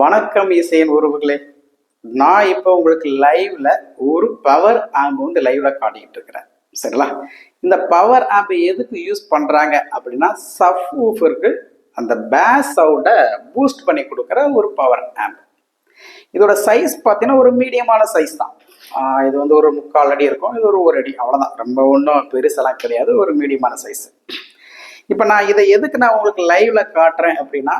வணக்கம் இசையின் உறவுகளே. நான் இப்போ உங்களுக்கு லைவ்ல ஒரு பவர் ஆம்பு வந்து லைவ்ல காட்டிக்கிட்டு இருக்கிறேன். சரிங்களா? இந்த பவர் ஆப் எதுக்கு யூஸ் பண்றாங்க அப்படின்னா சஃப் ஊஃபருக்கு அந்த பேஸ் சவுண்டை பூஸ்ட் பண்ணி கொடுக்குற ஒரு பவர் ஆம்ப் இதோட சைஸ் பார்த்தீங்கன்னா ஒரு மீடியமான சைஸ் தான். இது வந்து ஒரு முக்கால் அடி இருக்கும். இது ஒரு ஒரு அடி. அவ்வளோதான் ரொம்ப ஒன்றும் பெருசெல்லாம் கிடையாது. ஒரு மீடியமான சைஸ் இப்போ நான் இதை எதுக்கு நான் உங்களுக்கு லைவ்ல காட்டுறேன் அப்படின்னா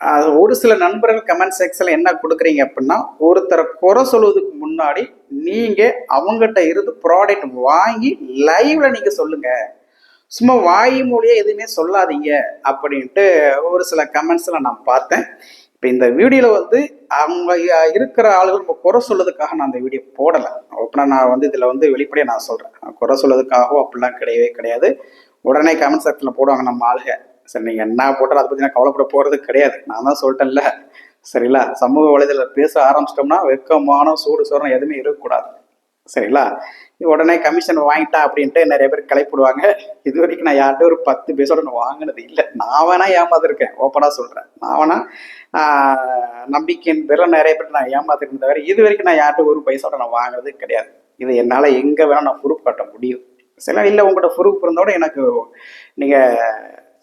அது ஒரு சில நண்பர்கள் கமெண்ட் செக்ஷனில் என்ன கொடுக்குறீங்க அப்படின்னா ஒருத்தரை குறை சொல்வதுக்கு முன்னாடி நீங்கள் அவங்ககிட்ட இருந்து ப்ராடக்ட் வாங்கி லைவ்ல நீங்கள் சொல்லுங்க. சும்மா வாய் மொழியே எதுவுமே சொல்லாதீங்க அப்படின்ட்டு ஒரு சில கமெண்ட்ஸில் நான் பார்த்தேன். இப்போ இந்த வீடியோவில் வந்து அவங்க இருக்கிற ஆளுகள் நம்ம குறை சொல்றதுக்காக நான் அந்த வீடியோ போடலை. அப்படின்னா நான் வந்து இதில் வந்து வெளிப்படையாக நான் சொல்கிறேன் குறை சொல்றதுக்காகவும் அப்படிலாம் கிடையவே கிடையாது. உடனே கமெண்ட் செக்ஷனில் போடுவாங்க நம்ம ஆளுக சரி நீங்கள் என்ன போட்டாலும் அதை பற்றி நான் கவலைப்பட போகிறது கிடையாது. நான் தான் சொல்லிட்டேன்ல. சரிங்களா? சமூக வலைதள பேச ஆரம்பிச்சிட்டோம்னா வெக்கமான சூடு சோரம் எதுவுமே இருக்கக்கூடாது. சரிங்களா? உடனே கமிஷன் வாங்கிட்டா அப்படின்ட்டு நிறைய பேர் கிளப்பிடுவாங்க. இது வரைக்கும் நான் யார்கிட்ட ஒரு பத்து பேசோட நான் வாங்கினது இல்லை. நான் வேணா ஏமாந்துருக்கேன் ஓப்பனாக சொல்கிறேன் நான் வேணா நம்பிக்கையின் பேரில் நிறைய பேர் நான் ஏமாத்திருக்கேன் தவிர இது வரைக்கும் நான் யார்கிட்ட ஒரு பைசாவோட நான் வாங்கினது கிடையாது. இது என்னால் எங்கே வேணால் நான் ப்ரூஃப் காட்ட முடியும். சில இல்லை உங்கள்கிட்ட ப்ரூஃப் இருந்தோட எனக்கு நீங்கள்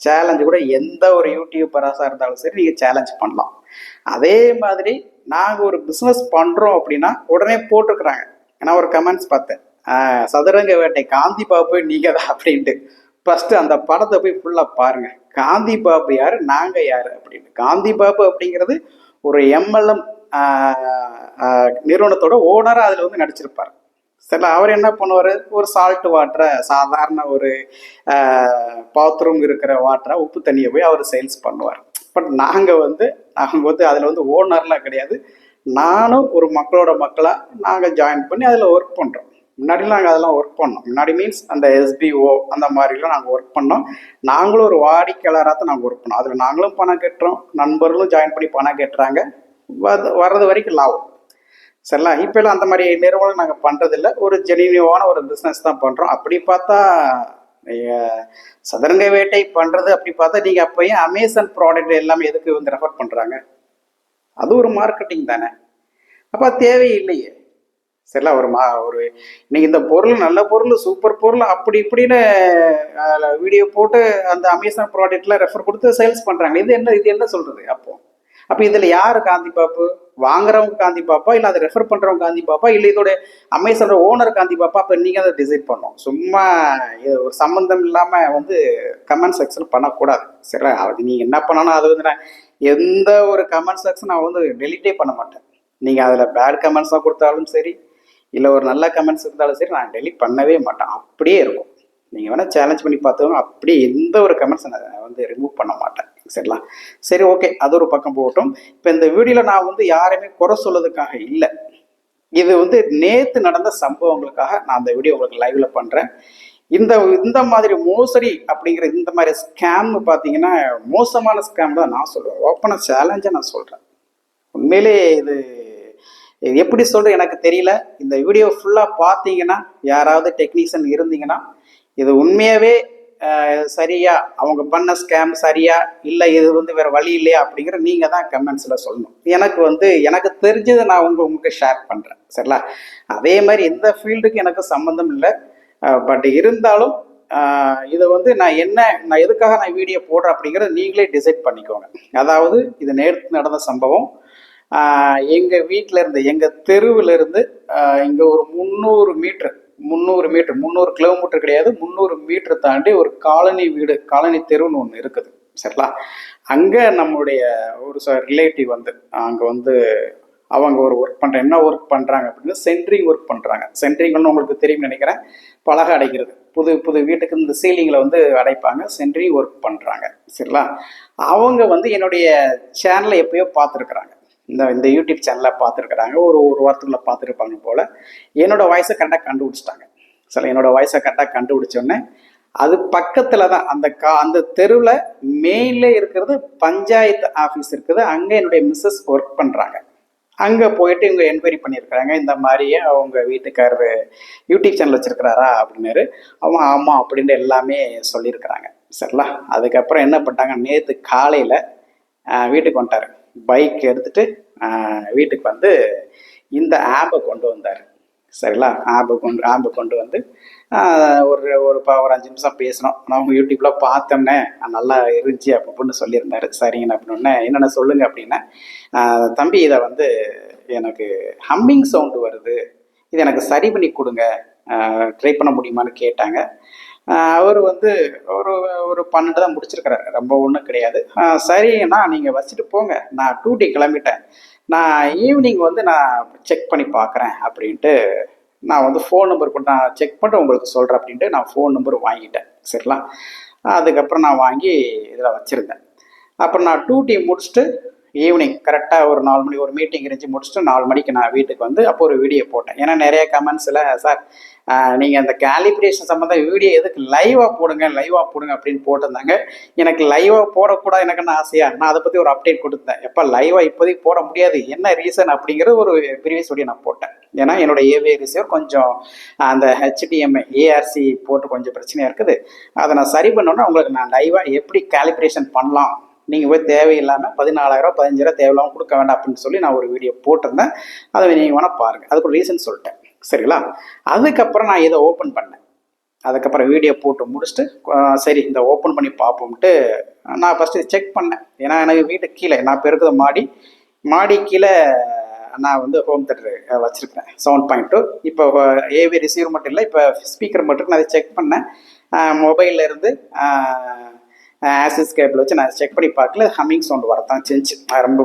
சேலஞ்சு கூட எந்த ஒரு யூடியூப் பராசாக இருந்தாலும் சரி நீங்கள் சேலஞ்ச் பண்ணலாம். அதே மாதிரி நாங்கள் ஒரு பிஸ்னஸ் பண்ணுறோம் அப்படின்னா உடனே போட்டிருக்கிறாங்க. ஏன்னா ஒரு கமெண்ட்ஸ் பார்த்தேன். சதுரங்க வேட்டை காந்தி பாபு நீங்கள் தான் அப்படின்ட்டு. ஃபஸ்ட்டு அந்த படத்தை போய் ஃபுல்லாக பாருங்கள் காந்தி பாபு யார் நாங்கள் யார் அப்படின்னு காந்தி பாபு அப்படிங்கிறது ஒரு எம்எல்எம் நிறுவனத்தோட ஓனராக அதில் வந்து நடிச்சிருப்பார். சரி அவர் என்ன பண்ணுவார்? ஒரு சால்ட் வாட்டரை சாதாரண ஒரு பாத்ரூம் இருக்கிற வாட்டரை உப்பு தண்ணியை போய் அவர் சேல்ஸ் பண்ணுவார். பட் நாங்கள் வந்து நாங்கள் வந்து அதில் வந்து ஓனர்லாம் கிடையாது. நானும் ஒரு மக்களோட மக்களாக நாங்கள் ஜாயின் பண்ணி அதில் ஒர்க் பண்ணுறோம் முன்னாடிலாம் நாங்கள் அதெல்லாம் ஒர்க் பண்ணோம். முன்னாடி மீன்ஸ் அந்த எஸ்பிஓ அந்த மாதிரிலாம் நாங்கள் ஒர்க் பண்ணோம். நாங்களும் ஒரு வாடிக்கையாளராக தான் நாங்கள் ஒர்க் பண்ணோம். அதில் நாங்களும் பணம் கட்டுறோம். நண்பர்களும் ஜாயின் பண்ணி பணம் கட்டுறாங்க. வர்றது வரைக்கும் லாபம். சரிங்களா? இப்போலாம் அந்த மாதிரி நிறுவனம் நாங்கள் பண்ணுறதில்ல ஒரு ஜெனினியூவான ஒரு பிஸ்னஸ் தான் பண்ணுறோம் அப்படி பார்த்தா சதுரங்க வேட்டை பண்ணுறது அப்படி பார்த்தா நீங்கள் அப்போயும் அமேசான் ப்ராடக்ட் எல்லாமே எதுக்கு வந்து ரெஃபர் பண்ணுறாங்க அது ஒரு மார்க்கெட்டிங் தானே. அப்போ தேவையில்லையே. சரிங்களா? ஒரு மா ஒரு இன்னைக்கு இந்த பொருள் நல்ல பொருள் சூப்பர் பொருள் அப்படி இப்படின்னு வீடியோ போட்டு அந்த அமேசான் ப்ராடக்ட்லாம் ரெஃபர் கொடுத்து சேல்ஸ் பண்ணுறாங்க இது என்ன இது என்ன சொல்கிறது அப்போ? அப்போ இதில் யார் காந்தி பாப்பு? வாங்குறவங்க காந்தி பாப்பா? இல்லை அதை ரெஃபர் பண்ணுறவங்க காந்தி பாப்பா? இல்லை இதோட அமேசானோட ஓனர் காந்தி பாப்பா? அப்போ நீங்கள் அதை டிசைட் பண்ணோம் சும்மா இது ஒரு சம்மந்தம் இல்லாமல் வந்து கமெண்ட் செக்ஷன் பண்ணக்கூடாது. சரி அது நீங்கள் என்ன பண்ணணும் அது வந்து நான் எந்த ஒரு கமெண்ட் செக்ஷன் நான் வந்து டெலிட்டே பண்ண மாட்டேன். நீங்கள் அதில் பேட் கமெண்ட்ஸாக கொடுத்தாலும் சரி இல்லை ஒரு நல்ல கமெண்ட்ஸ் இருந்தாலும் சரி நான் டெலிட் பண்ணவே மாட்டேன். அப்படியே இருக்கும். நீங்கள் வேணால் சேலஞ்ச் பண்ணி பார்த்தவங்க அப்படியே எந்த ஒரு கமெண்ட்ஸை நான் வந்து ரிமூவ் பண்ண மாட்டேன். சரிங்களா சரி ஓகே. அது ஒரு பக்கம் போகட்டும். இப்போ இந்த வீடியோவில் நான் வந்து யாரையுமே குறை சொல்லதுக்காக இல்லை. இது வந்து நேத்து நடந்த சம்பவங்களுக்காக நான் அந்த வீடியோ உங்களுக்கு லைவ்ல பண்றேன். இந்த இந்த மாதிரி மோசடி அப்படிங்கிற இந்த மாதிரி ஸ்கேம் பார்த்தீங்கன்னா மோசமான ஸ்கேம் தான் நான் சொல்றேன். ஓப்பனாக சேலஞ்சாக நான் சொல்றேன். உண்மையிலே இது எப்படி சொல்கிறது எனக்கு தெரியல. இந்த வீடியோ ஃபுல்லாக பார்த்தீங்கன்னா யாராவது டெக்னீஷியன் இருந்தீங்கன்னா இது உண்மையாகவே சரியா? அவங்க பண்ண ஸ்கேம் சரியா? இல்லை இது வந்து வேற வழி இல்லையா? அப்படிங்கிற நீங்க தான் கமெண்ட்ஸில் சொல்லணும். எனக்கு வந்து எனக்கு தெரிஞ்சதை நான் உங்க உங்களுக்கு ஷேர் பண்றேன். சரிங்களா? அதே மாதிரி எந்த ஃபீல்டுக்கு எனக்கு சம்மந்தம் இல்லை. பட் இருந்தாலும் இதை வந்து நான் என்ன நான் எதுக்காக நான் வீடியோ போடுறேன் அப்படிங்கிறத நீங்களே டிசைட் பண்ணிக்கோங்க. அதாவது இது நேற்று நடந்த சம்பவம். எங்கள் வீட்டில் இருந்து எங்கள் தெருவில் இருந்து இங்கே ஒரு முந்நூறு மீட்ரு முந்நூறு மீட்டர் முந்நூறு கிலோமீட்டர் கிடையாது முந்நூறு மீட்டர் தாண்டி ஒரு காலனி வீடு காலனி தெருன்னு ஒன்று இருக்குது. சரிங்களா? அங்கே நம்மளுடைய ஒரு ரிலேட்டிவ் வந்து அங்கே வந்து அவங்க ஒரு ஒர்க் பண்ணுற என்ன ஒர்க் பண்ணுறாங்க அப்படின்னா சென்ட்ரிங் ஒர்க் பண்ணுறாங்க சென்ட்ரிங்னு உங்களுக்கு தெரியும் நினைக்கிறேன். பலகை அடைக்கிறது. புது புது வீட்டுக்கு இந்த சீலிங்கில் வந்து அடைப்பாங்க சென்ட்ரிங் ஒர்க் பண்ணுறாங்க சரிங்களா? அவங்க வந்து என்னுடைய சேனலை எப்பயோ பார்த்துருக்குறாங்க. இந்த இந்த யூடியூப் சேனலில் பார்த்துருக்குறாங்க. ஒரு ஒரு வாரத்துக்குள்ள பார்த்துருப்பாங்க போல். என்னோடய வாய்ஸை கரெக்டாக கண்டுபிடிச்சிட்டாங்க. சில என்னோடய வாய்ஸை கரெக்டாக கண்டுபிடிச்சோன்னே அது பக்கத்தில் தான் அந்த கா அந்த தெருவில் மெயின்ல இருக்கிறது பஞ்சாயத்து ஆஃபீஸ் இருக்குது. அங்கே என்னுடைய மிஸ்ஸஸ் ஒர்க் பண்ணுறாங்க அங்கே போயிட்டு இவங்க என்கொயரி பண்ணியிருக்கிறாங்க. இந்த மாதிரியே அவங்க வீட்டுக்காரர் யூடியூப் சேனல் வச்சுருக்கிறாரா அப்படின்னாரு. அவன் ஆமாம் அப்படின்ட்டு எல்லாமே சொல்லியிருக்கிறாங்க. சரிங்களா? அதுக்கப்புறம் என்ன பண்ணிட்டாங்க? நேற்று காலையில் வீட்டுக்கு வந்துட்டாரு. பைக் எடுத்துட்டு வீட்டுக்கு வந்து இந்த ஆப்பை கொண்டு வந்தார். சரிங்களா? ஆப்பை கொண்டு ஆப்பை கொண்டு வந்து ஒரு ஒரு ப- ஒரு அஞ்சு நிமிஷம் பேசினோம். நான் உங்கள் யூடியூப்பில் பார்த்தோன்னே நல்லா இருந்துச்சு அப்படின்னு சொல்லியிருந்தார். சரிங்கண்ணா அப்படின்னு என்னென்ன சொல்லுங்க அப்படின்னா தம்பி இதை வந்து எனக்கு ஹம்மிங் சவுண்டு வருது. இது எனக்கு சரி பண்ணி கொடுங்க. ட்ரை பண்ண முடியுமான்னு கேட்டாங்க. அவர் வந்து ஒரு ஒரு பன்னெண்டு தான் முடிச்சிருக்கிறாரு. ரொம்ப ஒன்றும் கிடையாது. சரிண்ணா நீங்கள் வச்சுட்டு போங்க. நான் டூட்டி கிளம்பிட்டேன். நான் ஈவினிங் வந்து நான் செக் பண்ணி பார்க்குறேன் அப்படின்ட்டு நான் வந்து ஃபோன் நம்பர் நான் செக் பண்ணிட்டு உங்களுக்கு சொல்கிறேன் அப்படின்ட்டு நான் ஃபோன் நம்பர் வாங்கிட்டேன். சரிங்களா? அதுக்கப்புறம் நான் வாங்கி இதில் வச்சுருந்தேன். அப்புறம் நான் டூட்டி முடிச்சுட்டு ஈவினிங் கரெக்டாக ஒரு நாலு மணி ஒரு மீட்டிங் இருந்துச்சு முடிச்சுட்டு நாலு மணிக்கு நான் வீட்டுக்கு வந்து அப்போ ஒரு வீடியோ போட்டேன். ஏன்னா நிறைய கமெண்ட்ஸில் சார் நீங்கள் அந்த கேலிப்ரேஷன் சம்மந்தம் வீடியோ எதுக்கு லைவாக போடுங்க லைவாக போடுங்க அப்படின்னு போட்டிருந்தாங்க. எனக்கு லைவாக போடக்கூடாது எனக்குன்னு ஆசையாக நான் அதை பற்றி ஒரு அப்டேட் கொடுத்தேன். எப்போ லைவாக இப்போதைக்கு போட முடியாது? என்ன ரீசன் அப்படிங்கிறது ஒரு ப்ரீவியஸ் வீடியோ நான் போட்டேன். ஏன்னா என்னோட ஏவிஐ ரிசீவர் கொஞ்சம் அந்த ஹெச்டிஎம்ஐ ஏஆர்சி போட்டு கொஞ்சம் பிரச்சனையாக இருக்குது. அதை நான் சரி பண்ணோன்னா உங்களுக்கு நான் லைவாக எப்படி கேலிப்ரேஷன் பண்ணலாம்? நீங்கள் போய் தேவையில்லாமல் பதினாலாயிரம் பதினஞ்சாயிரம் தேவையில்லாமல் கொடுக்க வேண்டாம் அப்படின்னு சொல்லி நான் ஒரு வீடியோ போட்டிருந்தேன். அதை நீங்கள் வேணால் பாருங்கள் அதுக்கு ஒரு ரீசன் சொல்லிட்டேன். சரிங்களா? அதுக்கப்புறம் நான் இதை ஓப்பன் பண்ணேன். அதுக்கப்புறம் வீடியோ போட்டு முடிச்சுட்டு சரி இந்த ஓப்பன் பண்ணி பார்ப்போம்ட்டு நான் ஃபஸ்ட்டு செக் பண்ணேன். ஏன்னா எனக்கு வீட்டு கீழே நான் இப்போ மாடி மாடி கீழே நான் வந்து ஹோம் தேட்டர் வச்சுருக்கேன் சவுண்ட் பாயிண்ட்டு இப்போ ஏவி ரிசீவர் மட்டும் இல்லை இப்போ ஸ்பீக்கர் மட்டும் நான் அதை செக் பண்ணேன். மொபைலில் இருந்து ஆசிஸ் கேபிள் வச்சு நான் செக் பண்ணி பார்க்கல. ஹம்மிங் சவுண்ட் வரத்தான் செஞ்சு. ரொம்ப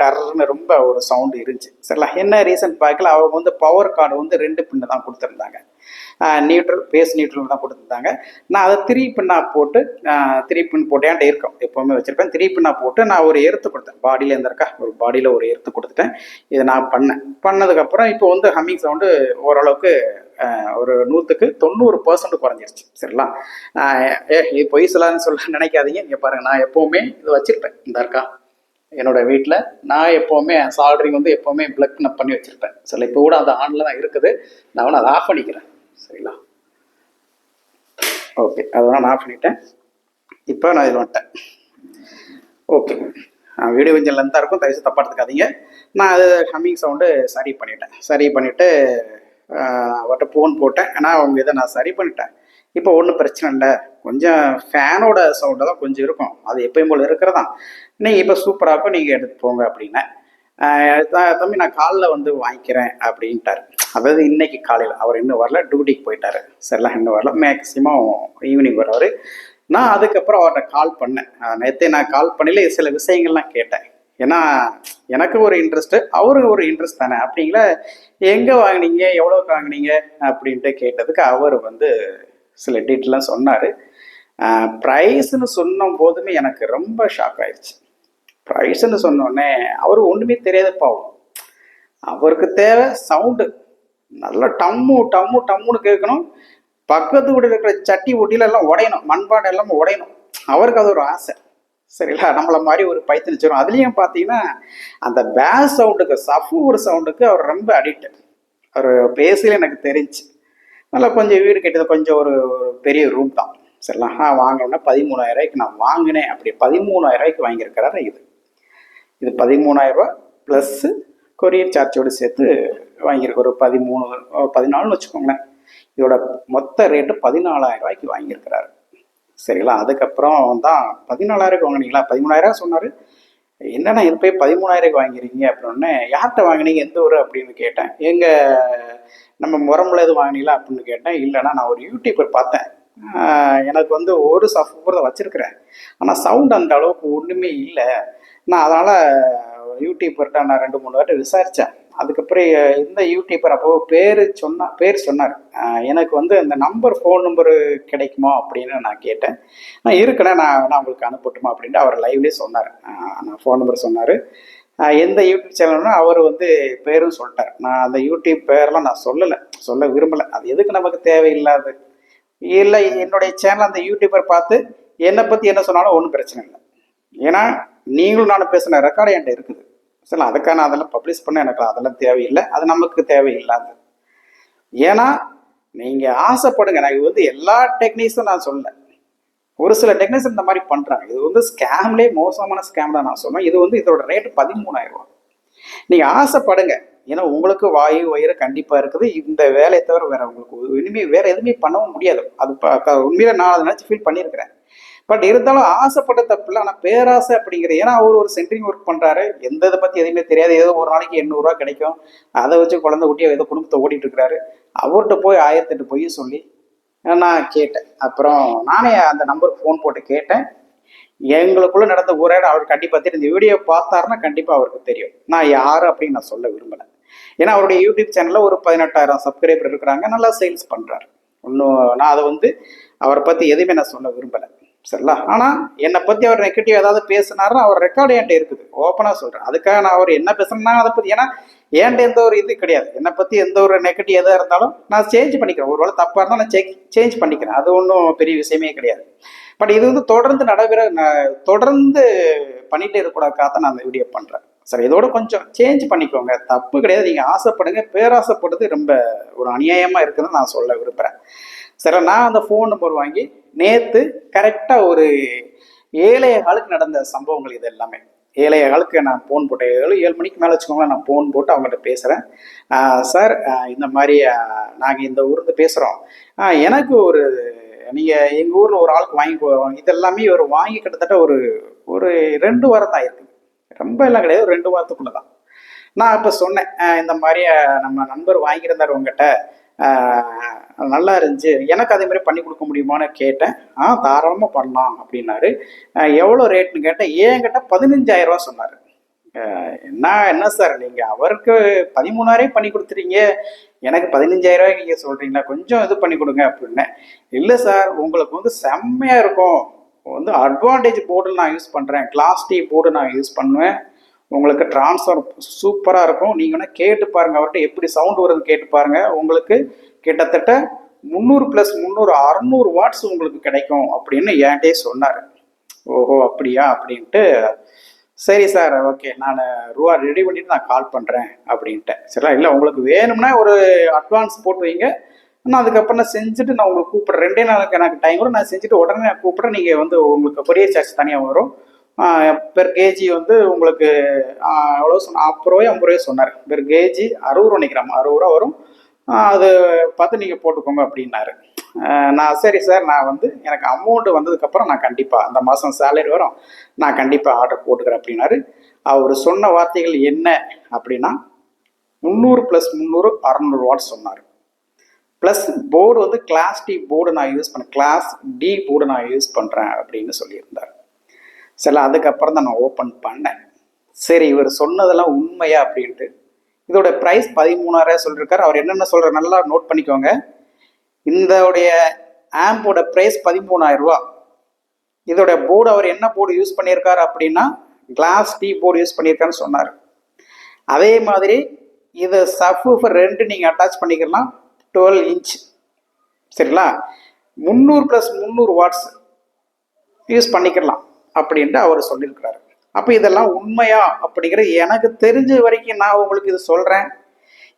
டர்னு ரொம்ப ஒரு சவுண்டு இருந்துச்சு. சரிங்களா? என்ன ரீசன் பார்க்கல? அவங்க வந்து பவர் கார்டு வந்து ரெண்டு பின்னு தான் கொடுத்துருந்தாங்க. நியூட்ரல் பேஸ் நியூட்ரல் தான் கொடுத்துருந்தாங்க. நான் அதை த்ரீ பின்னாக போட்டு த்ரீ பின் போட்டேன்ட்டு இருக்கோம் இருக்கும். எப்போவுமே வச்சுருப்பேன். த்ரீ பின்னாக போட்டு நான் ஒரு எருத்து கொடுத்தேன். பாடியில் இருந்திருக்கா? ஒரு பாடியில் ஒரு எர்த்து கொடுத்துட்டேன். இதை நான் பண்ணேன். பண்ணதுக்கப்புறம் இப்போ வந்து ஹம்மிங் சவுண்டு ஓரளவுக்கு ஒரு நூற்றுக்கு தொண்ணூறு பர்சன்ட் குறைஞ்சிருச்சு. சரிங்களா? ஏ இது பொய் சொல்லான்னு சொல்ல நினைக்காதீங்க. நீங்கள் பாருங்கள் நான் எப்போவுமே இது வச்சுருப்பேன். இந்த இருக்கா என்னோட வீட்டில் நான் எப்போவுமே சால்ட்ரிங் வந்து எப்போவுமே பிளக் நான் பண்ணி வச்சுருப்பேன். சரி இப்போ கூட அது ஆனில் தான் இருக்குது. நான் வேணா அதை ஆஃப் பண்ணிக்கிறேன். சரிங்களா? ஓகே அதை நான் ஆஃப் பண்ணிட்டேன். இப்போ நான் இதில் வந்துட்டேன். ஓகே வீடியோ கொஞ்சம் லென்த்தாக இருக்கும். தயவுசு தப்பாக எடுத்துக்காதீங்க. நான் அது ஹம்மிங் சவுண்டு சரி பண்ணிட்டேன். சரி பண்ணிவிட்டு அவர்கிட்ட ஃபோன் போட்டேன். ஆனால் அவங்க இதை நான் சரி பண்ணிட்டேன். இப்போ ஒன்றும் பிரச்சனை இல்லை. கொஞ்சம் ஃபேனோட சவுண்டு தான் கொஞ்சம் இருக்கும். அது எப்பயும் போல் இருக்கிறதா நீங்கள் இப்போ சூப்பராக இருக்கும் நீங்கள் எடுத்து போங்க அப்படின்னேன் தம்பி நான் காலில் வந்து வாங்கிக்கிறேன் அப்படின்ட்டார். அதாவது இன்னைக்கு காலையில். அவர் இன்னும் வரல. டியூட்டிக்கு போயிட்டாரு. சரிலாம் இன்னும் வரல. மேக்ஸிமம் ஈவினிங் வருவார். நான் அதுக்கப்புறம் அவர்கிட்ட கால் பண்ணேன். நேற்றே நான் கால் பண்ணல சில விஷயங்கள்லாம் கேட்டேன். ஏன்னா எனக்கு ஒரு இன்ட்ரெஸ்ட்டு அவருக்கு ஒரு இன்ட்ரெஸ்ட் தானே. அப்படிங்களா எங்கே வாங்குனீங்க? எவ்வளோக்கு வாங்குனீங்க? அப்படின்ட்டு கேட்டதுக்கு அவர் வந்து சில டீட்டெயிலாம் சொன்னார். ப்ரைஸ்னு சொன்ன போதுமே எனக்கு ரொம்ப ஷாக் ஆயிடுச்சு ப்ரைஸ்ன்னு சொன்னோடனே அவர் ஒன்றுமே தெரியாத பாவம். அவருக்கு தேவை சவுண்டு நல்லா டம்மு டம்மு டம்முன்னு கேட்கணும். பக்கத்து வீட்டில் இருக்கிற சட்டி ஒட்டியில எல்லாம் உடையணும். மண்பாடு எல்லாம் உடையணும். அவருக்கு அது ஒரு ஆசை. சரிங்களா? நம்மளை மாதிரி ஒரு பைத்தியம் அதுலேயும் பார்த்தீங்கன்னா அந்த பேஸ் சவுண்டுக்கு சஃபூர் சவுண்டுக்கு அவர் ரொம்ப அடிக்ட் அவர் பேசல எனக்கு தெரிஞ்சு. நல்லா கொஞ்சம் வீடு கட்டியது கொஞ்சம் ஒரு பெரிய ரூம் தான். சரிங்களா? நான் வாங்கினோன்னா பதிமூணாயிரம் ரூபாய்க்கு நான் வாங்கினேன். அப்படி பதிமூணாயிரம் ரூபாய்க்கு வாங்கியிருக்கிறாரு இது. இது பதிமூணாயிரம் ரூபா ப்ளஸ்ஸு கொரியர் சார்ஜோடு சேர்த்து வாங்கியிருக்கு. ஒரு பதிமூணு பதினாலுன்னு வச்சுக்கோங்களேன். இதோட மொத்த ரேட்டு பதினாலாயிரம் ரூபாய்க்கு வாங்கியிருக்கிறாரு. சரிங்களா? அதுக்கப்புறம் தான் பதினாலாயிரம் வாங்கினீங்களா? பதிமூணாயிரம் சொன்னார். என்னண்ணா இது போய் பதிமூணாயிரம் வாங்கிறீங்க? அப்படின்னு யார்கிட்ட வாங்கினீங்க? எந்த ஊர்? அப்படின்னு கேட்டேன். எங்கள் நம்ம முரம்புல எது வாங்கினீங்களா? அப்படின்னு கேட்டேன். இல்லைன்னா நான் ஒரு யூடியூபர் பார்த்தேன். எனக்கு வந்து ஒரு சஃபூர் தான் வச்சுருக்கிறேன். ஆனால் சவுண்ட் அந்த அளவுக்கு ஒன்றுமே இல்லை. நான் அதனால் யூடியூப்பர்கிட்ட நான் ரெண்டு மூணு வாட்டி விசாரித்தேன் அதுக்கப்புறம் இந்த யூடியூபர் அப்போ பேர் சொன்னா பேர் சொன்னார். எனக்கு வந்து அந்த நம்பர் ஃபோன் நம்பரு கிடைக்குமா அப்படின்னு நான் கேட்டேன். நான் இருக்கேன் நான் நான் உங்களுக்கு அனுப்பட்டுமா அப்படின்ட்டு அவர் லைவ்லேயே சொன்னார். நான் ஃபோன் நம்பர் சொன்னார். எந்த யூடியூப் சேனல்னா அவர் வந்து பேரும் சொல்லிட்டார். நான் அந்த யூடியூப் பேரெலாம் நான் சொல்லலை சொல்ல விரும்பலை. அது எதுக்கு நமக்கு தேவையில்லாது? இல்லை என்னுடைய சேனல் அந்த யூடியூபர் பார்த்து என்னை பற்றி என்ன சொன்னாலும் ஒன்றும் பிரச்சனை இல்லை. ஏன்னா நீங்களும் நானும் பேசின ரெக்கார்டு என்கிட்ட இருக்குது. சரி அதுக்கான அதெல்லாம் பப்ளிஷ் பண்ண எனக்கு அதெல்லாம் தேவையில்லை. அது நமக்கு தேவையில்லாது ஏன்னா நீங்கள் ஆசைப்படுங்க. நான் இது வந்து எல்லா டெக்னிக்ஸும் நான் சொல்லலை ஒரு சில டெக்னிக்ஸ் இந்த மாதிரி பண்ணுறாங்க இது வந்து ஸ்கேம்லேயே மோசமான ஸ்கேம் தான் நான் சொல்லுவேன் இது வந்து இதோட ரேட்டு பதிமூணாயிரம் ரூபா நீங்கள் ஆசைப்படுங்க. ஏன்னா உங்களுக்கு வாயு வயிறு கண்டிப்பாக இருக்குது. இந்த வேலையை தவிர வேற உங்களுக்கு இனிமேல் வேற எதுவுமே பண்ணவும் முடியாது. அது ப- உண்மையில நான் அதை நினச்சி ஃபீல் பண்ணியிருக்கிறேன். பட் இருந்தாலும் ஆசைப்பட்ட தப்பு இல்லை ஆனால் பேராசை அப்படிங்கிறது ஏன்னா அவர் ஒரு சென்ட்ரிங் ஒர்க் பண்ணுறாரு எந்த இதை பற்றி எதுவுமே தெரியாது. ஏதோ ஒரு நாளைக்கு எண்ணூறுரூவா கிடைக்கும். அதை வச்சு குழந்தை குட்டியாக ஏதோ குடும்பத்தை ஓடிட்டு இருக்கிறாரு அவர்கிட்ட போய் ஆயிரத்தெட்டு போய் சொல்லி நான் கேட்டேன். அப்புறம் நானே அந்த நம்பருக்கு ஃபோன் போட்டு கேட்டேன். எங்களுக்குள்ளே நடந்த உரையாட அவர் கண்டிப்பாக தெரியும். இந்த வீடியோ பார்த்தாருன்னா கண்டிப்பாக அவருக்கு தெரியும். நான் யார் அப்படின்னு நான் சொல்ல விரும்பல. ஏன்னா அவருடைய யூடியூப் சேனலில் ஒரு பதினெட்டாயிரம் சப்ஸ்கிரைபர் இருக்கிறாங்க. நல்லா சேல்ஸ் பண்ணுறாரு ஒன்றும் நான் அதை வந்து அவரை பற்றி எதுவுமே நான் சொல்ல விரும்பலை. சரிங்களா ஆனால் என்னை பற்றி அவர் நெகட்டிவ் ஏதாவது பேசினாருன்னா அவர் ரெக்கார்டு என்கிட்ட இருக்குது. ஓப்பனாக சொல்கிறேன் அதுக்காக நான் அவர் என்ன பேசுறேன்னா அதை பற்றி ஏன்னா என்கிட்ட எந்த ஒரு இது கிடையாது. என்னை பற்றி எந்த ஒரு நெகட்டிவ் எதாக இருந்தாலும் நான் சேஞ்ச் பண்ணிக்கிறேன். ஒருவேளை தப்பாக இருந்தால் நான் சேஞ்ச் பண்ணிக்கிறேன். அது ஒன்றும் பெரிய விஷயமே கிடையாது. பட் இது வந்து தொடர்ந்து நடைபெற தொடர்ந்து பண்ணிகிட்டே இருக்கக்கூடாதுக்காக நான் அந்த வீடியோ பண்ணுறேன் சார் இதோட கொஞ்சம் சேஞ்ச் பண்ணிக்கோங்க. தப்பு கிடையாது. நீங்கள் ஆசைப்படுங்க. பேராசைப்படுறது ரொம்ப ஒரு அநியாயமாக இருக்குதுன்னு நான் சொல்ல விரும்புகிறேன் சரி நான் அந்த ஃபோன் நம்பர் வாங்கி நேத்து கரெக்டா ஒரு ஏழைய காலுக்கு நடந்த சம்பவங்கள் இது எல்லாமே. ஏழைய காலுக்கு நான் ஃபோன் போட்டேன். ஏழு ஏழு மணிக்கு மேலே வச்சுக்கோங்களேன் நான் ஃபோன் போட்டு அவங்ககிட்ட பேசுகிறேன் சார் இந்த மாதிரி நாங்கள் இந்த ஊர்ந்து பேசுகிறோம் எனக்கு ஒரு நீங்கள் எங்கள் ஊரில் ஒரு ஆளுக்கு வாங்கி இதெல்லாமே ஒரு வாங்கி கிட்டத்தட்ட ஒரு ஒரு ரெண்டு வாரம் தான் இருக்குது ரொம்ப எல்லாம் கிடையாது ஒரு ரெண்டு வாரத்துக்குள்ளே தான் நான் இப்போ சொன்னேன் இந்த மாதிரி நம்ம நண்பர் வாங்கியிருந்தார் உங்ககிட்ட. நல்லா இருந்துச்சு. எனக்கு அதே மாதிரி பண்ணி கொடுக்க முடியுமான்னு கேட்டேன். ஆ தாராளமாக பண்ணலாம் அப்படின்னாரு. எவ்வளோ ரேட்னு கேட்டேன். ஏன்கிட்ட பதினஞ்சாயிரம் ரூபா சொன்னார். என்ன என்ன சார் நீங்கள் அவருக்கு பதிமூணாயிரம் பண்ணி கொடுத்துறீங்க எனக்கு பதினஞ்சாயிரம் ரூபாய் நீங்கள் சொல்கிறீங்களா கொஞ்சம் இது பண்ணி கொடுங்க அப்படின்னேன் இல்லை சார் உங்களுக்கு வந்து செம்மையாக இருக்கும். வந்து அட்வான்டேஜ் போர்டு நான் யூஸ் பண்ணுறேன் கிளாஸ் டி போர்டு நான் யூஸ் பண்ணுவேன். உங்களுக்கு ட்ரான்ஸ்ஃபர் சூப்பராக இருக்கும். நீங்கள் வேணால் கேட்டு பாருங்கள் அவர்கிட்ட எப்படி சவுண்ட் வருதுன்னு கேட்டு பாருங்கள் உங்களுக்கு கிட்டத்தட்ட முந்நூறு ப்ளஸ் முந்நூறு அறநூறு வாட்ஸ் உங்களுக்கு கிடைக்கும் அப்படின்னு ஏன்டே சொன்னார். ஓஹோ அப்படியா? அப்படின்ட்டு சரி சார் ஓகே நான் ரூபா ரெடி பண்ணிட்டு நான் கால் பண்ணுறேன் அப்படின்ட்டேன். சரிங்களா? இல்லை உங்களுக்கு வேணும்னா ஒரு அட்வான்ஸ் போட்டு வைங்க. நான் அதுக்கப்புறம் நான் செஞ்சுட்டு நான் உங்களுக்கு கூப்பிட்றேன். ரெண்டே நாளுக்கு எனக்கு டைம் கூட நான் செஞ்சுட்டு உடனே நான் கூப்பிட்றேன். நீங்கள் வந்து உங்களுக்கு கொரியர் சார்ஜ் தனியாக வரும். பெர் கேஜி வந்து உங்களுக்கு எவ்வளோ சொன்ன நாற்பது ரூபாய் ஐம்பது ரூபாய் சொன்னார். பெர் கேஜி அறுபது ரூபா நினைக்கிறேன் அறுபது ரூபா வரும். அது பார்த்து நீங்கள் போட்டுக்கோங்க அப்படின்னாரு. நான் சரி சார் நான் வந்து எனக்கு அமௌண்ட்டு வந்ததுக்கப்புறம் நான் கண்டிப்பாக அந்த மாதம் சேலரி வரும். நான் கண்டிப்பாக ஆர்டர் போட்டுக்கிறேன் அப்படின்னாரு. அவர் சொன்ன வார்த்தைகள் என்ன அப்படின்னா முந்நூறு ப்ளஸ் முந்நூறு அறநூறு வாட் சொன்னார். ப்ளஸ் போர்டு வந்து கிளாஸ் டி போர்டு நான் யூஸ் பண்ணேன் கிளாஸ் டி போர்டு நான் யூஸ் பண்ணுறேன் அப்படின்னு சொல்லியிருந்தார். சரி அதுக்கப்புறம் தான் நான் ஓப்பன் பண்ணேன். சரி இவர் சொன்னதெல்லாம் உண்மையா அப்படின்ட்டு. இதோட ப்ரைஸ் பதிமூணாயிரம் சொல்லியிருக்காரு அவர் என்னென்ன சொல்கிற நல்லா நோட் பண்ணிக்கோங்க. இந்தோடைய ஆம்போட ப்ரைஸ் பதிமூணாயிரம் ரூபா இதோட போர்டு அவர் என்ன போர்டு யூஸ் பண்ணியிருக்காரு அப்படின்னா கிளாஸ் டீ போர்டு யூஸ் பண்ணியிருக்காருன்னு சொன்னார். அதே மாதிரி இதை சஃபூஃபர் ரெண்டு நீங்கள் அட்டாச் பண்ணிக்கலாம். டுவெல் இன்ச் சரிங்களா? முந்நூறு ப்ளஸ் முந்நூறு வாட்ஸ் யூஸ் பண்ணிக்கலாம். அப்படின்ட்டு அவர் சொல்லியிருக்கிறாரு. அப்போ இதெல்லாம் உண்மையா அப்படிங்கிற எனக்கு தெரிஞ்ச வரைக்கும் நான் உங்களுக்கு இது சொல்கிறேன்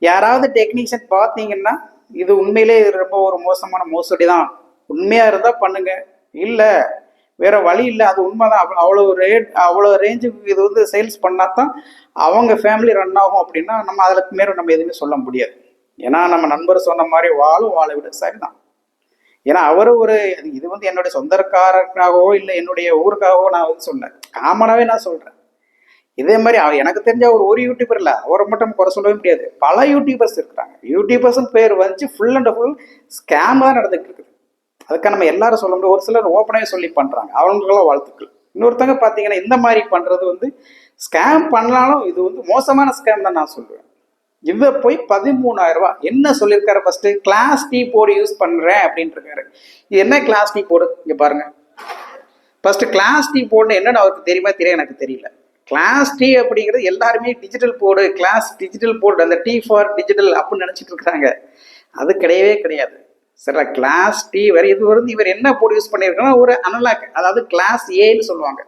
யாராவது டெக்னீஷியன் பார்த்தீங்கன்னா இது உண்மையிலே இது ரொம்ப ஒரு மோசமான மோசடி தான் உண்மையாக இருந்தால் பண்ணுங்க. இல்லை வேற வழி இல்லை அது உண்மைதான். அவ்வளோ அவ்வளோ ரேட் அவ்வளோ ரேஞ்சுக்கு இது வந்து சேல்ஸ் பண்ணால் தான் அவங்க ஃபேமிலி ரன் ஆகும் அப்படின்னா நம்ம அதுக்கு மேலே நம்ம எதுவுமே சொல்ல முடியாது. ஏன்னா நம்ம நண்பர் சொன்ன மாதிரி வாழும் வாழை விட சரிதான். ஏன்னா அவர் ஒரு இது வந்து என்னுடைய சொந்தக்காரருக்காகவோ இல்லை என்னுடைய ஊருக்காகவோ நான் வந்து சொன்னேன் காமனாகவே நான் சொல்கிறேன் இதே மாதிரி அவர் எனக்கு தெரிஞ்ச அவர் ஒரு யூடியூபர் இல்லை. அவரை மட்டும் குறை சொல்லவே முடியாது. பல யூடியூபர்ஸ் இருக்கிறாங்க. யூடியூபர்ஸ் பேர் வந்து ஃபுல் அண்ட் ஃபுல் ஸ்கேம் தான் நடந்துகிட்டு இருக்குது. அதுக்காக நம்ம எல்லாரும் சொல்ல முடியும். ஒரு சிலர் ஓப்பனாகவே சொல்லி பண்ணுறாங்க அவங்களுக்கெல்லாம் வாழ்த்துக்கள். இன்னொருத்தங்க பார்த்தீங்கன்னா இந்த மாதிரி பண்ணுறது வந்து ஸ்கேம் பண்ணாலும் இது வந்து மோசமான ஸ்கேம் தான் நான் சொல்லுவேன். இதை போய் பதிமூணாயிரம் ரூபாய். என்ன சொல்லியிருக்காரு first class D board use பண்றேன் அப்படின்ட்டு இருக்காரு இது என்ன கிளாஸ் டீ போர்டு இங்க பாருங்க. ஃபர்ஸ்ட் கிளாஸ் டீ போர்டு என்னன்னு அவருக்கு தெரியுமா தெரியும் எனக்கு தெரியல. கிளாஸ் டி அப்படிங்கிறது எல்லாருமே digital board class digital board அந்த டி ஃபார் டிஜிட்டல் அப்படின்னு நினைச்சிட்டு இருக்காங்க. அது கிடையவே கிடையாது. சரிடா கிளாஸ் டி வேற இது வந்து இவர் என்ன போர்டு யூஸ் பண்ணியிருக்காங்கன்னா ஒரு அனலாக் அதாவது கிளாஸ் ஏன்னு சொல்லுவாங்க.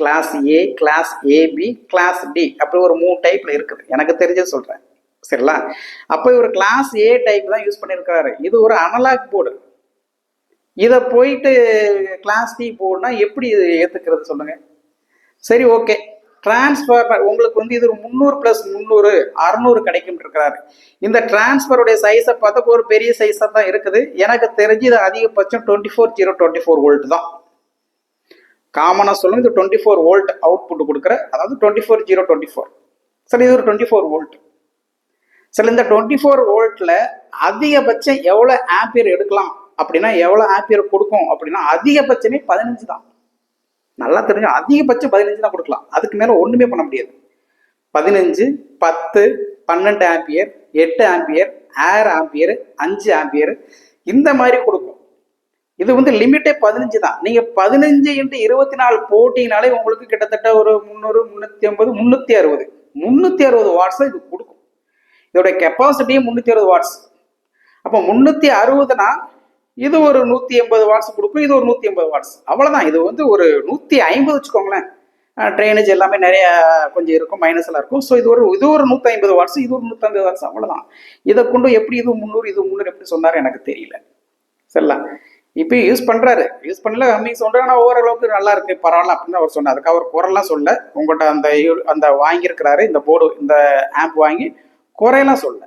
Class A class AB class D அப்படி ஒரு மூணு டைப்ல இருக்குது. எனக்கு தெரிஞ்சது சொல்றேன். சரிங்களா? அப்போ இவர் கிளாஸ் ஏ டைப் தான் யூஸ் பண்ணியிருக்காரு இது ஒரு அனலாக் போர்டு இதை போயிட்டு கிளாஸ் டி போர்டுனா எப்படி இது ஏற்றுக்கிறது சொல்லுங்கள் சரி ஓகே டிரான்ஸ்ஃபர் உங்களுக்கு வந்து இது ஒரு முந்நூறு ப்ளஸ் முந்நூறு அறநூறு கிடைக்கும் இருக்கிறாரு. இந்த டிரான்ஸ்ஃபருடைய சைஸை பார்த்தா ஒரு பெரிய சைஸாக தான் இருக்குது. எனக்கு தெரிஞ்சு இது அதிகபட்சம் twenty four zero twenty four volt தான் காமனாக சொல்லுங்க இது டுவெண்ட்டி ஃபோர் வோல்ட் அவுட்புட் கொடுக்குற அதாவது twenty four zero twenty four சரி இது ஒரு டுவெண்ட்டி ஃபோர் வோல்ட் சரி இந்த டுவெண்ட்டி ஃபோர் வோல்ட்டில் அதிகபட்சம் எவ்வளோ ஆம்பியர் எடுக்கலாம் அப்படின்னா எவ்வளோ ஆம்பியர் கொடுக்கும் அப்படின்னா அதிகபட்சமே பதினஞ்சு தான். நல்லா தெரிஞ்சு அதிகபட்சம் பதினஞ்சு தான் கொடுக்கலாம். அதுக்கு மேலே ஒன்றுமே பண்ண முடியாது. பதினஞ்சு பத்து பன்னெண்டு ஆம்பியர் எட்டு ஆம்பியர் ஆறு ஆம்பியர் அஞ்சு ஆம்பியர் இந்த மாதிரி கொடுக்கும். இது வந்து லிமிட்டே பதினஞ்சு தான். நீங்க பதினஞ்சு இன்ட்டு இருபத்தி நாலு போட்டினாலே உங்களுக்கு கிட்டத்தட்ட ஒரு முந்நூறு முந்நூற்றி ஐம்பது முந்நூற்றி அறுபது. முந்நூற்றி அறுபது வாட்ஸ் இது கொடுக்கும். இதோட கெப்பாசிட்டியும் முந்நூற்றி அறுபது வாட்ஸ் அப்போ முந்நூற்றி அறுபதுனா இது ஒரு நூற்றி எண்பது வாட்ஸ் கொடுக்கும் இது ஒரு நூற்றி எண்பது வாட்ஸ் அவ்வளோதான் இது வந்து ஒரு நூற்றி ஐம்பது வச்சுக்கோங்களேன். ட்ரைனேஜ் எல்லாமே நிறைய கொஞ்சம் இருக்கும் மைனஸ்லாம் இருக்கும். ஸோ இது ஒரு இது ஒரு நூற்றி ஐம்பது வாட்ஸ் இது ஒரு நூற்றம்பது வாட்ஸ் அவ்வளோதான் இதை கொண்டு எப்படி இது முந்நூறு இது முந்நூறு எப்படி சொன்னார் எனக்கு தெரியல. சரிங்களா? இப்போ யூஸ் பண்ணுறாரு யூஸ் பண்ணல கம்மிங் சொல்கிறேன் ஆனால் ஓரளவுக்கு நல்லா இருக்கு பரவாயில்ல அப்படின்னு அவர் சொன்னார். அதுக்கு அவர் குரல்லாம் சொல்ல உங்கள்கிட்ட அந்த அந்த வாங்கியிருக்கிறாரு இந்த போர்டு இந்த ஆப் வாங்கி குறையெல்லாம் சொல்ல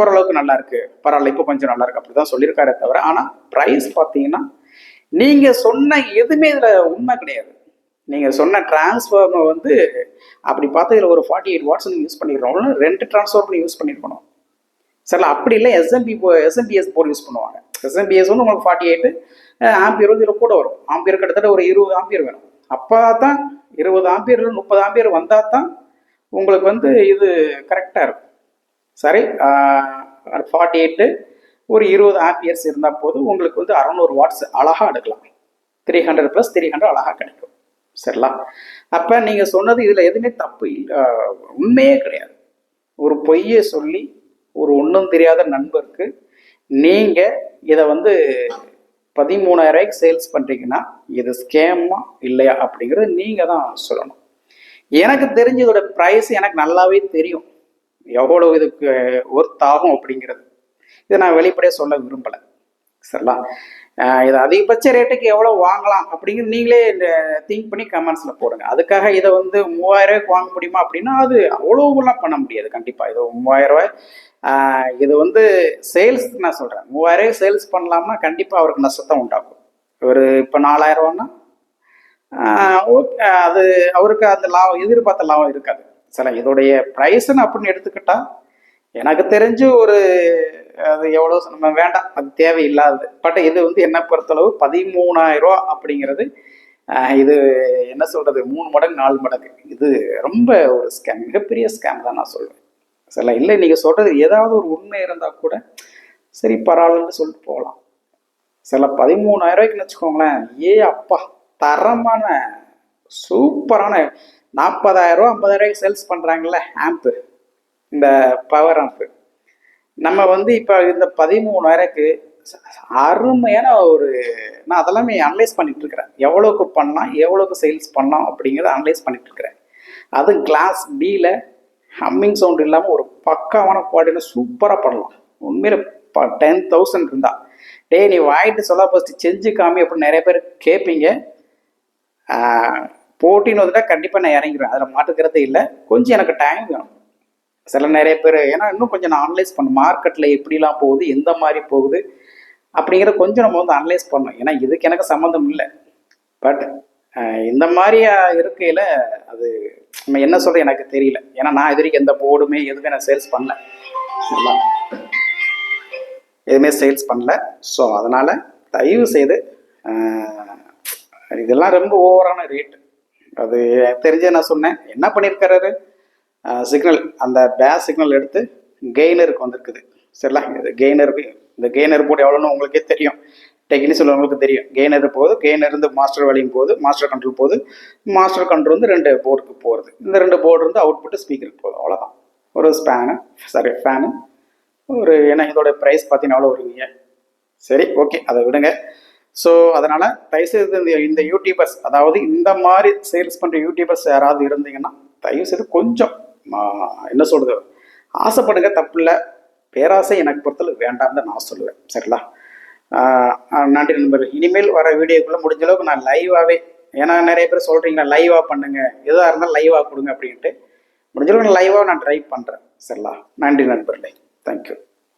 ஓரளவுக்கு நல்லா இருக்கு. பரவாயில்ல இப்போ கொஞ்சம் நல்லா இருக்கு. அப்படி தான் சொல்லியிருக்காரே தவிர ஆனால் ப்ரைஸ் பார்த்தீங்கன்னா நீங்கள் சொன்ன எதுவுமே இதில் உண்மை கிடையாது. நீங்கள் சொன்ன டிரான்ஸ்ஃபார்மை வந்து அப்படி பார்த்தா இதில் ஒரு ஃபார்ட்டி எயிட் வாட்ஸ் நீங்கள் யூஸ் பண்ணிருக்கணும் ரெண்டு டிரான்ஸ்ஃபார்மர் யூஸ் பண்ணியிருக்கணும் சரில அப்படி இல்லை எஸ்எம்பி எஸ்எம்பிஎஸ் போர்டு யூஸ் பண்ணுவாங்க. எஸ்எம்பிஎஸ் வந்து உங்களுக்கு ஃபார்ட்டி எயிட் ஆம்பியர் வந்து இதில் கூட வரும். ஆம்பியர் கிட்டத்தட்ட ஒரு இருபது ஆம்பியர் வேணும். அப்போ தான் இருபது ஆம்பியர் முப்பது ஆம்பியர் வந்தால் தான் உங்களுக்கு வந்து இது கரெக்டாக இருக்கும். சரி ஃபார்ட்டி எயிட்டு ஒரு இருபது ஆம்பியர்ஸ் இருந்தால் போதும் உங்களுக்கு வந்து அறநூறு வாட்ஸ் அழகாக எடுக்கலாம். Three hundred plus three hundred அழகாக கிடைக்கும். சரிங்களா? அப்போ நீங்கள் சொன்னது இதில் எதுவுமே தப்பு இல்லை. உண்மையே கிடையாது. ஒரு பொய்யை சொல்லி ஒரு ஒன்றும் தெரியாத நண்பருக்கு நீங்கள் இதை வந்து பதிமூணாயிரரூவாய்க்கு சேல்ஸ் பண்ணுறீங்கன்னா இது ஸ்கேமா இல்லையா அப்படிங்கிறது நீங்கள் தான் சொல்லணும். எனக்கு தெரிஞ்ச இதோட ப்ரைஸ் எனக்கு நல்லாவே தெரியும். எவ்வளோ இதுக்கு ஒர்த் ஆகும் அப்படிங்கிறது. இதை நான் வெளிப்படையாக சொல்ல விரும்பலை. சரிங்களா? இது அதிகபட்ச ரேட்டுக்கு எவ்வளோ வாங்கலாம் அப்படிங்கிறது நீங்களே இந்த திங்க் பண்ணி கமெண்ட்ஸில் போடுங்க. அதுக்காக இதை வந்து மூவாயிரம் வாங்க முடியுமா அப்படின்னா அது அவ்வளோவெல்லாம் பண்ண முடியாது. கண்டிப்பாக இது மூவாயிரம் இது வந்து சேல்ஸ் நான் சொல்கிறேன் மூவாயிரம் சேல்ஸ் பண்ணலாம்னா கண்டிப்பாக அவருக்கு நஷ்டத்தை உண்டாகும் ஒரு இப்போ நாலாயிரம் ரூபான்னா ஓகே அது அவருக்கு அந்த லாபம் எதிர்பார்த்த லாபம் இருக்காது. சில இதோடைய ப்ரைஸ்ன்னு அப்படின்னு எடுத்துக்கிட்டா எனக்கு தெரிஞ்சு ஒரு அது எவ்வளோ நம்ம வேண்டாம் அது தேவையில்லாதது. பட் இது வந்து என்ன பொறுத்தளவு பதிமூணாயிரம் அப்படிங்கிறது இது என்ன சொல்கிறது மூணு மடங்கு நாலு மடங்கு. இது ரொம்ப ஒரு ஸ்கேம் மிகப்பெரிய ஸ்கேம் தான் நான் சொல்லுவேன் சில இல்லை நீங்கள் சொல்கிறது ஏதாவது ஒரு உண்மை இருந்தால் கூட சரி பரவாயில்லன்னு சொல்லிட்டு போகலாம். சில பதிமூணாயிரரூவாய்க்குன்னு வச்சுக்கோங்களேன் ஏ அப்பா தரமான சூப்பரான நாற்பதாயிரம் ரூபா ஐம்பதாயிரம் ரூபாய்க்கு சேல்ஸ் பண்ணுறாங்கல்ல ஆம்ப்பு இந்த பவர் ஆம்ப்பு நம்ம வந்து இப்போ இந்த பதிமூணாயிரக்கு அருமையான ஒரு நான் அதெல்லாமே அனலைஸ் பண்ணிட்டு இருக்கிறேன். எவ்வளோக்கு பண்ணலாம் எவ்வளோக்கு சேல்ஸ் பண்ணலாம் அப்படிங்கிறத அனலைஸ் பண்ணிட்டு இருக்கிறேன். அது கிளாஸ் பியில் ஹம்மிங் சவுண்ட் இல்லாமல் ஒரு பக்காவான குவாலிட்டியில் சூப்பராக பண்ணலாம். உண்மையில் ப டென் தௌசண்ட் இருந்தால் டே நீ வாங்கிட்டு சொல்ல ஃபஸ்ட்டு செஞ்சு காமி அப்படின்னு நிறைய பேர் கேட்பீங்க போட்டின்னு வந்துட்டா கண்டிப்பாக நான் இறங்கிடுவேன் அதில் மாட்டுக்கிறதே இல்லை. கொஞ்சம் எனக்கு டைம் வேணும். சில நிறைய பேர் ஏன்னா இன்னும் கொஞ்சம் நான் அனலைஸ் பண்ணும் மார்க்கெட்டில் எப்படிலாம் போகுது எந்த மாதிரி போகுது அப்படிங்கிற கொஞ்சம் நம்ம வந்து அனலைஸ் பண்ணணும். ஏன்னா இதுக்கு எனக்கு சம்மந்தம் இல்லை. பட் இந்த மாதிரி இருக்கையில் அது நம்ம என்ன சொல்கிறது எனக்கு தெரியல. ஏன்னா நான் இது வரைக்கும் எந்த போர்டுமே எதுவுமே நான் சேல்ஸ் பண்ணல. நல்லா. எதுவுமே சேல்ஸ் பண்ணல. ஸோ அதனால் தயவு செய்து இதெல்லாம் ரொம்ப ஓவரான ரேட் அது தெரிஞ்ச நான் சொன்னேன். என்ன பண்ணியிருக்காரு சிக்னல் அந்த பேஸ் சிக்னல் எடுத்து கெய்னருக்கு வந்திருக்குது. சரிங்களா இது கெய்னருக்கு இந்த கெய்னர் போர்டு எவ்வளோன்னு உங்களுக்கே தெரியும். டெக்னீஷியன் உள்ளவங்களுக்கு தெரியும். கெய்னர் போகுது கெய்னர் இருந்து மாஸ்டர் வழியும் போகுது மாஸ்டர் கண்ட்ரோல் போகுது. மாஸ்டர் கண்ட்ரோல் வந்து ரெண்டு போர்டுக்கு போகிறது இந்த ரெண்டு போர்டு இருந்து அவுட்புட் ஸ்பீக்கருக்கு போகுது. அவ்வளோதான் ஒரு ஸ்பேனு சாரி ஃபேனு ஒரு ஏன்னா இதோட ப்ரைஸ் பார்த்தீங்கன்னா அவ்வளோ வருவீங்க சரி ஓகே அதை விடுங்க. ஸோ அதனால் தயவுசெய்து இந்த இந்த யூடியூபர்ஸ் அதாவது இந்த மாதிரி சேல்ஸ் பண்ணுற யூடியூபர்ஸ் யாராவது இருந்தீங்கன்னா தயவுசெய்து கொஞ்சம் என்ன சொல்கிறது ஆசைப்படுங்க தப்பு இல்லை பேராசை எனக்கு பொறுத்தளவு வேண்டாம்னு தான் நான் சொல்லுவேன். சரிங்களா? நன்றி நண்பர்கள். இனிமேல் வர வீடியோக்குள்ளே முடிஞ்ச அளவுக்கு நான் லைவாகவே ஏன்னா நிறைய பேர் சொல்கிறீங்களா லைவாக பண்ணுங்க. எதாக இருந்தாலும் லைவாக கொடுங்க அப்படின்ட்டு. முடிஞ்சளவுக்கு நான் லைவாக நான் ட்ரை பண்ணுறேன் சரிங்களா? நன்றி நண்பர்களே. தேங்க்யூ